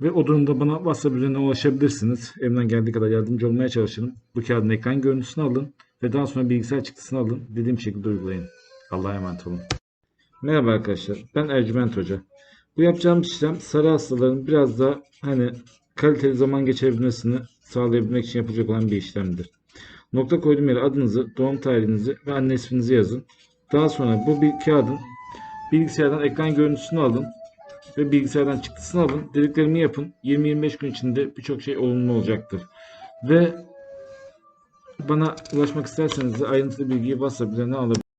Ve o durumda bana WhatsApp üzerinden ulaşabilirsiniz. Elimden geldiği kadar yardımcı olmaya çalışırım. Bu kağıdın ekran görüntüsünü alın ve daha sonra bilgisayar çıktısını alın. Dediğim şekilde uygulayın. Allah'a emanet olun. Merhaba arkadaşlar. Ben Ercüment Hoca. Bu yapacağım işlem sarı hastaların biraz daha hani kaliteli zaman geçirebilmesini sağlayabilmek için yapılacak olan bir işlemdir. Nokta koyduğum yere adınızı, doğum tarihinizi ve anne isminizi yazın. Daha sonra bu bir kağıdın bilgisayardan ekran görüntüsünü alın ve bilgisayardan çıktısını alın. Dediklerimi yapın. 20-25 gün içinde birçok şey olumlu olacaktır. Ve bana ulaşmak isterseniz de ayrıntılı bilgiyi WhatsApp üzerinden alabilirsiniz.